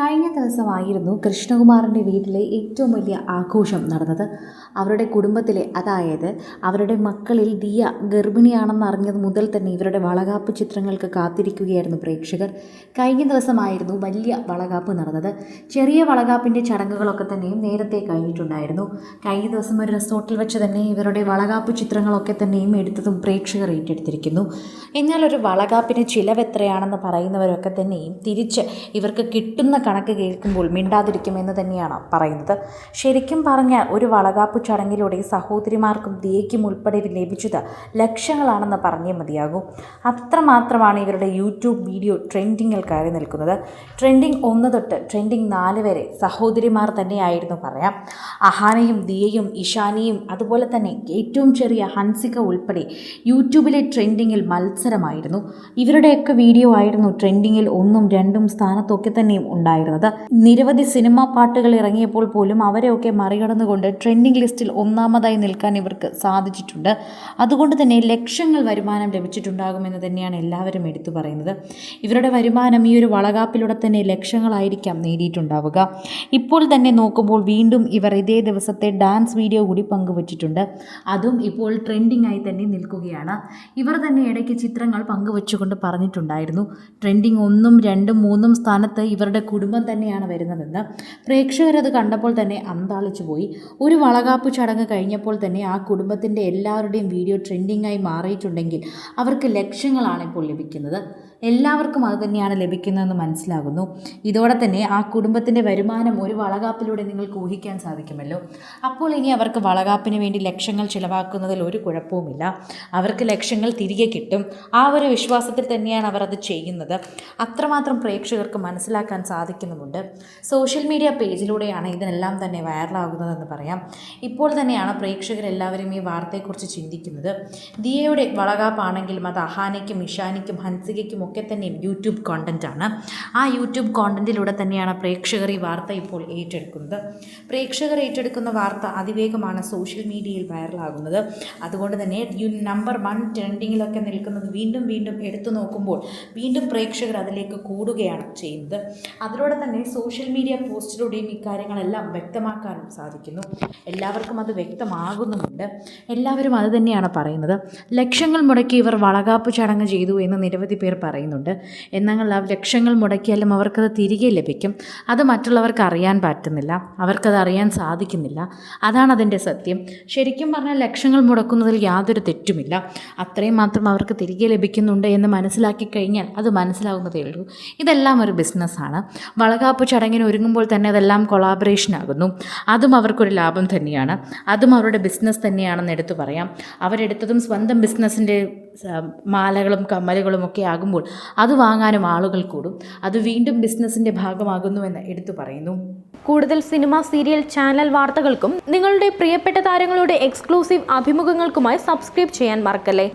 കഴിഞ്ഞ ദിവസമായിരുന്നു കൃഷ്ണകുമാറിന്റെ വീട്ടിലെ ഏറ്റവും വലിയ ആഘോഷം നടന്നത്. അവരുടെ കുടുംബത്തിലെ അതായത് അവരുടെ മക്കളിൽ ദിയ ഗർഭിണിയാണെന്ന് അറിഞ്ഞത് മുതൽ തന്നെ ഇവരുടെ വളകാപ്പ് ചിത്രങ്ങൾക്ക് കാത്തിരിക്കുകയായിരുന്നു പ്രേക്ഷകർ. കഴിഞ്ഞ ദിവസമായിരുന്നു വലിയ വളകാപ്പ് നടന്നത്. ചെറിയ വളകാപ്പിന്റെ ചടങ്ങുകളൊക്കെ തന്നെയും നേരത്തെ കഴിഞ്ഞിട്ടുണ്ടായിരുന്നു. കഴിഞ്ഞ ദിവസം ഒരു റിസോർട്ടിൽ വെച്ച് തന്നെ ഇവരുടെ വളകാപ്പ് ചിത്രങ്ങളൊക്കെ തന്നെയും എടുത്തതും പ്രേക്ഷകർ ഏറ്റെടുത്തിരിക്കുന്നു. എന്നാൽ ഒരു വളകാപ്പിന് ചിലവ് എത്രയാണെന്ന് പറയുന്നവരൊക്കെ തന്നെയും തിരിച്ച് ഇവർക്ക് കിട്ടുന്ന കണക്ക് കേൾക്കുമ്പോൾ മിണ്ടാതിരിക്കുമെന്ന് തന്നെയാണ് പറയുന്നത്. ശരിക്കും പറഞ്ഞാൽ ഒരു വളകാപ്പ് ചടങ്ങിലൂടെ സഹോദരിമാർക്കും ദിയയ്ക്കും ഉൾപ്പെടെ ലഭിച്ചത് ലക്ഷങ്ങളാണെന്ന് പറഞ്ഞേ മതിയാകൂ. അത്രമാത്രമാണ് ഇവരുടെ യൂട്യൂബ് വീഡിയോ ട്രെൻഡിങ്ങിൽ കയറി നിൽക്കുന്നത്. ട്രെൻഡിങ് ഒന്ന് തൊട്ട് ട്രെൻഡിങ് നാല് വരെ സഹോദരിമാർ തന്നെയായിരുന്നു പറയാം. അഹാനയും ദിയയും ഇഷാനിയും അതുപോലെ തന്നെ ഏറ്റവും ചെറിയ ഹൻസിക ഉൾപ്പെടെ യൂട്യൂബിലെ ട്രെൻഡിങ്ങിൽ മത്സരമായിരുന്നു. ഇവരുടെയൊക്കെ വീഡിയോ ആയിരുന്നു ട്രെൻഡിങ്ങിൽ ഒന്നും രണ്ടും സ്ഥാനത്തൊക്കെ തന്നെയും ഉണ്ടായിരുന്നത് നിരവധി സിനിമാ പാട്ടുകൾ ഇറങ്ങിയപ്പോൾ പോലും അവരെയൊക്കെ മറികടന്നുകൊണ്ട് ട്രെൻഡിംഗ് ലിസ്റ്റിൽ ഒന്നാമതായി നിൽക്കാൻ ഇവർക്ക് സാധിച്ചിട്ടുണ്ട്. അതുകൊണ്ട് തന്നെ ലക്ഷങ്ങൾ വരുമാനം ലഭിച്ചിട്ടുണ്ടാകുമെന്ന് തന്നെയാണ് എല്ലാവരും എടുത്തു പറയുന്നത്. ഇവരുടെ വരുമാനം ഈ ഒരു വളകാപ്പിലൂടെ തന്നെ ലക്ഷങ്ങളായിരിക്കാം നേടിയിട്ടുണ്ടാവുക. ഇപ്പോൾ തന്നെ നോക്കുമ്പോൾ വീണ്ടും ഇവർ ഇതേ ദിവസത്തെ ഡാൻസ് വീഡിയോ കൂടി പങ്കുവച്ചിട്ടുണ്ട്. അതും ഇപ്പോൾ ട്രെൻഡിംഗ് ആയി തന്നെ നിൽക്കുകയാണ്. ഇവർ തന്നെ ഇടയ്ക്ക് ചിത്രങ്ങൾ പങ്കുവച്ചുകൊണ്ട് പറഞ്ഞിട്ടുണ്ടായിരുന്നു. ട്രെൻഡിങ് ഒന്നും രണ്ടും മൂന്നും സ്ഥാനത്ത് ഇവരുടെ കുടുംബം തന്നെയാണ് വരുന്നതെന്ന് പ്രേക്ഷകരത് കണ്ടപ്പോൾ തന്നെ അന്താളിച്ചു പോയി. ഒരു വളകാപ്പ് ചടങ്ങ് കഴിഞ്ഞപ്പോൾ തന്നെ ആ കുടുംബത്തിന്റെ എല്ലാവരുടെയും വീഡിയോ ട്രെൻഡിങ്ങായി മാറിയിട്ടുണ്ടെങ്കിൽ അവർക്ക് ലക്ഷങ്ങളാണ് ഇപ്പോൾ ലഭിക്കുന്നത്. എല്ലാവർക്കും അത് തന്നെയാണ് ലഭിക്കുന്നതെന്ന് മനസ്സിലാകുന്നു. ഇതോടെ തന്നെ ആ കുടുംബത്തിന്റെ വരുമാനം ഒരു വളകാപ്പിലൂടെ നിങ്ങൾക്ക് ഊഹിക്കാൻ സാധിക്കുമല്ലോ. അപ്പോൾ ഇനി അവർക്ക് വളകാപ്പിന് വേണ്ടി ലക്ഷങ്ങൾ ചിലവാക്കുന്നതിൽ ഒരു കുഴപ്പവുമില്ല. അവർക്ക് ലക്ഷങ്ങൾ തിരികെ കിട്ടും. ആ ഒരു വിശ്വാസത്തിൽ തന്നെയാണ് അവർ അത് ചെയ്യുന്നത്. അത്രമാത്രം പ്രേക്ഷകർക്ക് മനസ്സിലാക്കാൻ സാധിക്കുന്നുമുണ്ട്. സോഷ്യൽ മീഡിയ പേജിലൂടെയാണ് ഇതിനെല്ലാം തന്നെ വൈറലാകുന്നതെന്ന് പറയാം. ഇപ്പോൾ തന്നെയാണ് പ്രേക്ഷകരെല്ലാവരും ഈ വാർത്തയെക്കുറിച്ച് ചിന്തിക്കുന്നത്. ദിയയുടെ വളകാപ്പാണെങ്കിലും അത് അഹാനയ്ക്കും ഇഷാനിക്കും ഹൻസികയ്ക്കും ഒക്കെ തന്നെയും യൂട്യൂബ് കോണ്ടന്റാണ് ആ യൂട്യൂബ് കോണ്ടന്റിലൂടെ തന്നെയാണ് പ്രേക്ഷകർ ഈ വാർത്ത ഇപ്പോൾ ഏറ്റെടുക്കുന്നത്. പ്രേക്ഷകർ ഏറ്റെടുക്കുന്ന വാർത്ത അതിവേഗമാണ് സോഷ്യൽ മീഡിയയിൽ വൈറലാകുന്നത് അതുകൊണ്ട് തന്നെ നമ്പർ വൺ ട്രെൻഡിങ്ങിലൊക്കെ നിൽക്കുന്നത് വീണ്ടും വീണ്ടും എടുത്തു നോക്കുമ്പോൾ വീണ്ടും പ്രേക്ഷകർ അതിലേക്ക് കൂടുകയാണ് ചെയ്യുന്നത്. അതിലൂടെ തന്നെ സോഷ്യൽ മീഡിയ പോസ്റ്റിലൂടെയും ഇക്കാര്യങ്ങളെല്ലാം വ്യക്തമാക്കാനും സാധിക്കുന്നു. എല്ലാവർക്കും അത് വ്യക്തമാകുന്നുമുണ്ട്. എല്ലാവരും അത് തന്നെയാണ് പറയുന്നത്. ലക്ഷങ്ങൾ മുടക്കി ഇവർ വളകാപ്പ് ചടങ്ങ് ചെയ്തു എന്ന് നിരവധി പേർ പറയുന്നുണ്ട്. എന്നാൽ ആ ലക്ഷങ്ങൾ മുടക്കിയാലും അവർക്കത് തിരികെ ലഭിക്കും. അത് മറ്റുള്ളവർക്ക് അറിയാൻ പറ്റുന്നില്ല. അവർക്കത് അറിയാൻ സാധിക്കുന്നില്ല. അതാണ് അതിന്റെ സത്യം. ശരിക്കും പറഞ്ഞാൽ ലക്ഷങ്ങൾ മുടക്കുന്നതിൽ യാതൊരു തെറ്റുമില്ല. അത്രയും മാത്രം അവർക്ക് തിരികെ ലഭിക്കുന്നുണ്ട് എന്ന് മനസ്സിലാക്കി കഴിഞ്ഞാൽ അത് മനസ്സിലാവുന്നതേ ഉള്ളൂ. ഇതെല്ലാം ഒരു ബിസിനസ്സാണ്. വളകാപ്പ് ചടങ്ങിന് ഒരുങ്ങുമ്പോൾ തന്നെ അതെല്ലാം കൊളാബറേഷൻ ആകുന്നു. അതും അവർക്കൊരു ലാഭം തന്നെയാണ്. അതും അവരുടെ ബിസിനസ് തന്നെയാണെന്ന് എടുത്തു പറയാം. അവരെടുത്തതും സ്വന്തം ബിസിനസ്സിന്റെ മാലകളും കമ്മലുകളും ഒക്കെ ആകുമ്പോൾ അത് വാങ്ങാനും ആളുകൾ കൂടും. അത് വീണ്ടും ബിസിനസ്സിന്റെ ഭാഗമാകുന്നുവെന്ന് എടുത്തു പറയുന്നു. കൂടുതൽ സിനിമ സീരിയൽ ചാനൽ വാർത്തകൾക്കും നിങ്ങളുടെ പ്രിയപ്പെട്ട താരങ്ങളുടെ എക്സ്ക്ലൂസീവ് അഭിമുഖങ്ങൾക്കുമായി സബ്സ്ക്രൈബ് ചെയ്യാൻ മറക്കല്ലേ?